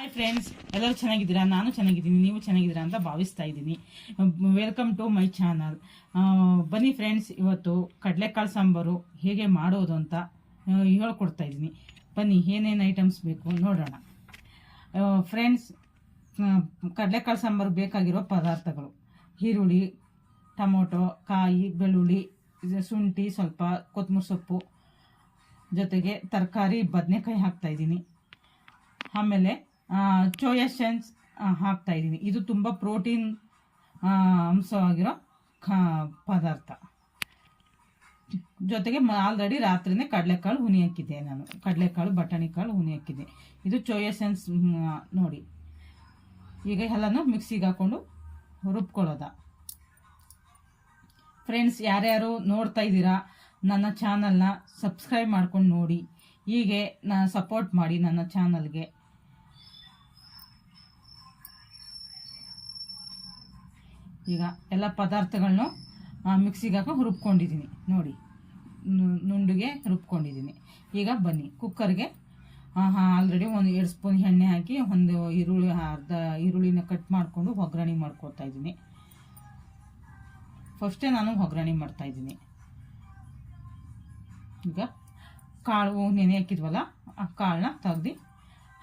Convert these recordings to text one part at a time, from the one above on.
Hi friends ಎಲ್ಲರೂ ಚೆನ್ನಾಗಿದ್ದೀರಾ? ನಾನು ಚೆನ್ನಾಗಿದ್ದೀನಿ, ನೀವು ಚೆನ್ನಾಗಿದ್ದೀರಾ ಅಂತ ಭಾವಿಸ್ತಾ ಇದ್ದೀನಿ. ವೆಲ್ಕಮ್ ಟು ಮೈ ಚಾನಲ್ ಬನ್ನಿ ಫ್ರೆಂಡ್ಸ್ ಇವತ್ತು ಕಡಲೆಕಾಳು ಸಾಂಬಾರು ಹೇಗೆ ಮಾಡೋದು ಅಂತ ಹೇಳ್ಕೊಡ್ತಾ ಇದ್ದೀನಿ. ಬನ್ನಿ, ಏನೇನು ಐಟಮ್ಸ್ ಬೇಕು ನೋಡೋಣ. ಫ್ರೆಂಡ್ಸ್ ಕಡಲೆಕಾಳು ಸಾಂಬಾರು ಬೇಕಾಗಿರೋ ಪದಾರ್ಥಗಳು. ಈರುಳ್ಳಿ, ಟೊಮೊಟೊ, ಕಾಯಿ, ಬೆಳ್ಳುಳ್ಳಿ ಶುಂಠಿ, ಸ್ವಲ್ಪ ಕೊತ್ತಂಬರಿ ಸೊಪ್ಪು, ಜೊತೆಗೆ ತರಕಾರಿ, ಬದನೆಕಾಯಿ ಹಾಕ್ತಾಯಿದ್ದೀನಿ ಆಮೇಲೆ ಚೋಯಾ ಶೆನ್ಸ್ ಹಾಕ್ತಾ ಇದ್ದೀನಿ. ಇದು ತುಂಬ ಪ್ರೋಟೀನ್ ಅಂಶವಾಗಿರೋ ಪದಾರ್ಥ. ಜೊತೆಗೆ ಆಲ್ರೆಡಿ ರಾತ್ರಿನೇ ಕಡಲೆಕಾಳು ಹುನಿ ಹಾಕಿದ್ದೆ ನಾನು. ಕಡಲೆಕಾಳು ಬಟಾಣಿ ಕಾಳು ಹುನಿ ಹಾಕಿದ್ದೆ. ಇದು ಚೋಯಸೆನ್ಸ್ ನೋಡಿ. ಈಗ ಎಲ್ಲನೂ ಮಿಕ್ಸಿಗೆ ಹಾಕ್ಕೊಂಡು ರುಬ್ಕೊಳ್ಳೋದ. ಫ್ರೆಂಡ್ಸ್ ಯಾರ್ಯಾರು ನೋಡ್ತಾ ಇದ್ದೀರಾ, ನನ್ನ ಚಾನಲ್ನ ಸಬ್ಸ್ಕ್ರೈಬ್ ಮಾಡ್ಕೊಂಡು ನೋಡಿ. ಹೀಗೆ ನಾನು ಸಪೋರ್ಟ್ ಮಾಡಿ ನನ್ನ ಚಾನಲ್ಗೆ ಈಗ ಎಲ್ಲ ಪದಾರ್ಥಗಳನ್ನೂ ಮಿಕ್ಸಿಗೆ ಹಾಕಿ ರುಬ್ಕೊಂಡಿದ್ದೀನಿ ನೋಡಿ ನುಂಡಿಗೆ ರುಬ್ಕೊಂಡಿದ್ದೀನಿ ಈಗ ಬನ್ನಿ ಕುಕ್ಕರ್ಗೆ ಆಲ್ರೆಡಿ ಒಂದು ಎರಡು ಸ್ಪೂನ್ ಎಣ್ಣೆ ಹಾಕಿ, ಒಂದು ಈರುಳ್ಳಿ, ಅರ್ಧ ಈರುಳ್ಳಿನ ಕಟ್ ಮಾಡಿಕೊಂಡು ಒಗ್ಗರಣೆ ಮಾಡ್ಕೊತಾ ಇದ್ದೀನಿ. ಫಸ್ಟೇ ನಾನು ಒಗ್ಗರಣೆ ಮಾಡ್ತಾ ಇದ್ದೀನಿ. ಈಗ ಕಾಳು, ನೆನೆ ಹಾಕಿದ್ವಲ್ಲ, ಆ ಕಾಳನ್ನ ತೆಗ್ದು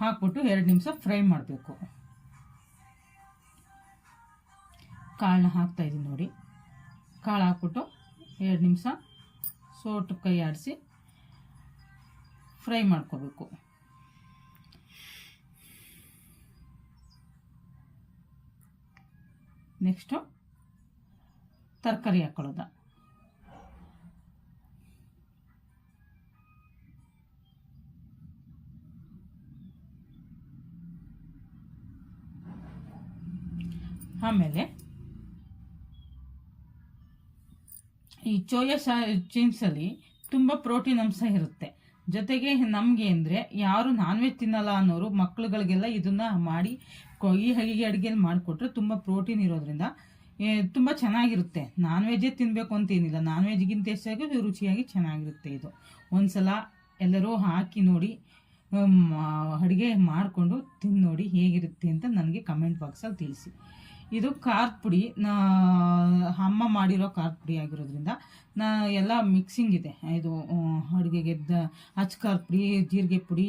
ಹಾಕ್ಬಿಟ್ಟು ಎರಡು ನಿಮಿಷ ಫ್ರೈ ಮಾಡಬೇಕು. ಕಾಳನ್ನ ಹಾಕ್ತಾ ಇದ್ದೀನಿ ನೋಡಿ. ಕಾಳು ಹಾಕ್ಬಿಟ್ಟು ಎರಡು ನಿಮಿಷ ಸೋಟು ಕೈ ಆಡಿಸಿ ಫ್ರೈ ಮಾಡ್ಕೋಬೇಕು. ನೆಕ್ಸ್ಟು ತರಕಾರಿ ಹಾಕೊಳ್ಳೋದ. ಆಮೇಲೆ ಈ ಚೋಯಾ ಶಾ ಚೀನ್ಸಲ್ಲಿ ತುಂಬ ಪ್ರೋಟೀನ್ ಅಂಶ ಇರುತ್ತೆ. ಜೊತೆಗೆ ನಮಗೆ ಅಂದರೆ ಯಾರು ನಾನ್ ವೆಜ್ ತಿನ್ನಲ್ಲ ಅನ್ನೋರು ಮಕ್ಳುಗಳಿಗೆಲ್ಲ ಇದನ್ನ ಮಾಡಿ ಈ ಹೀಗೆ ಅಡುಗೆಲಿ ಮಾಡಿಕೊಟ್ರೆ ತುಂಬ ಪ್ರೋಟೀನ್ ಇರೋದ್ರಿಂದ ತುಂಬ ಚೆನ್ನಾಗಿರುತ್ತೆ. ನಾನ್ ವೆಜ್ಜೇ ತಿನ್ನಬೇಕು ಅಂತ ಏನಿಲ್ಲ. ನಾನ್ ವೆಜ್ಗಿಂತ ಹೆಚ್ಚಾಗಿ ರುಚಿಯಾಗಿ ಚೆನ್ನಾಗಿರುತ್ತೆ ಇದು. ಒಂದ್ಸಲ ಎಲ್ಲರೂ ಹಾಕಿ ನೋಡಿ ಅಡುಗೆ ಮಾಡಿಕೊಂಡು ತಿನ್ನೋಡಿ ನೋಡಿ ಹೇಗಿರುತ್ತೆ ಅಂತ ನನಗೆ ಕಮೆಂಟ್ ಬಾಕ್ಸಲ್ಲಿ ತಿಳಿಸಿ. ಇದು ಖಾರದ ಪುಡಿ. ನಾ, ಅಮ್ಮ ಮಾಡಿರೋ ಖಾರದ ಪುಡಿ ಆಗಿರೋದ್ರಿಂದ ನಾ, ಎಲ್ಲ ಮಿಕ್ಸಿಂಗ್ ಇದೆ. ಇದು ಅಡುಗೆಗೆ ಅಚ್ಚ ಖಾರದ ಪುಡಿ, ಜೀರಿಗೆ ಪುಡಿ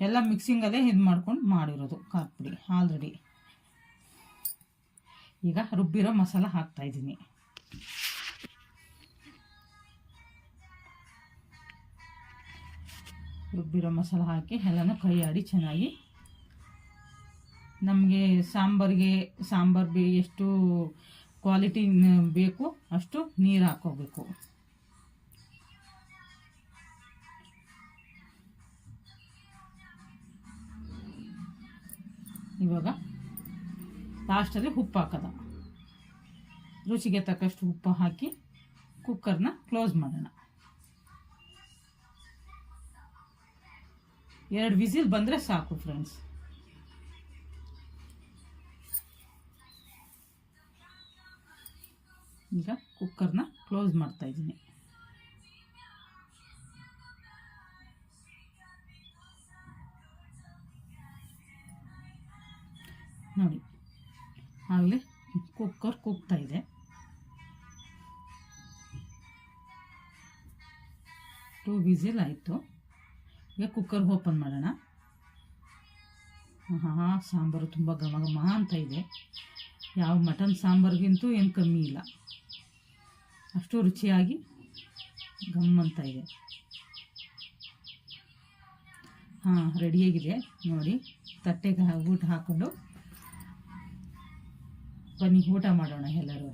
ಎಲ್ಲ ಮಿಕ್ಸಿಂಗಲ್ಲೇ ಇದು ಮಾಡ್ಕೊಂಡು ಮಾಡಿರೋದು ಖಾರದ ಪುಡಿ ಆಲ್ರೆಡಿ ಈಗ ರುಬ್ಬಿರೋ ಮಸಾಲ ಹಾಕ್ತಾಯಿದ್ದೀನಿ ರುಬ್ಬಿರೋ ಮಸಾಲ ಹಾಕಿ, ಎಲ್ಲನೂ ಕೈ ಆಡಿ ಚೆನ್ನಾಗಿ ನಮಗೆ ಸಾಂಬಾರಿಗೆ ಸಾಂಬಾರು ಬೇ ಎಷ್ಟು ಕ್ವಾಲಿಟಿ ಬೇಕು ಅಷ್ಟು ನೀರು ಹಾಕೋಬೇಕು. ಇವಾಗ ಲಾಸ್ಟಲ್ಲಿ ಉಪ್ಪು ಹಾಕೋದ. ರುಚಿಗೆ ತಕ್ಕಷ್ಟು ಉಪ್ಪು ಹಾಕಿ ಕುಕ್ಕರ್ನ ಕ್ಲೋಸ್ ಮಾಡೋಣ. ಎರಡು ವಿಸಿಲ್ ಬಂದರೆ ಸಾಕು ಫ್ರೆಂಡ್ಸ್ ಈಗ ಕುಕ್ಕರ್ನ ಕ್ಲೋಸ್ ಮಾಡ್ತಾ ಇದ್ದೀನಿ. ನೋಡಿ, ಆಗಲೇ ಕುಕ್ಕರ್ ಕೂಗ್ತಾ ಇದೆ. ಟೂ ವಿಸಿಲ್ ಆಯಿತು ಈಗ ಕುಕ್ಕರ್ ಓಪನ್ ಮಾಡೋಣ. ಹಾಂ ಸಾಂಬಾರು ತುಂಬ ಘಮ ಘಮ ಅಂತ ಇದೆ. ಯಾವ ಮಟನ್ ಸಾಂಬಾರಿಗಿಂತೂ ಏನು ಕಮ್ಮಿ ಇಲ್ಲ. ಅಷ್ಟು ರುಚಿಯಾಗಿ ಗಮ್ಮಂತ ಇದೆ. ಹಾಂ ರೆಡಿಯಾಗಿದೆ ನೋಡಿ ತಟ್ಟೆಗೆ ಊಟ ಹಾಕ್ಕೊಂಡು ಬನ್ನಿ ಊಟ ಮಾಡೋಣ ಎಲ್ಲರೂ.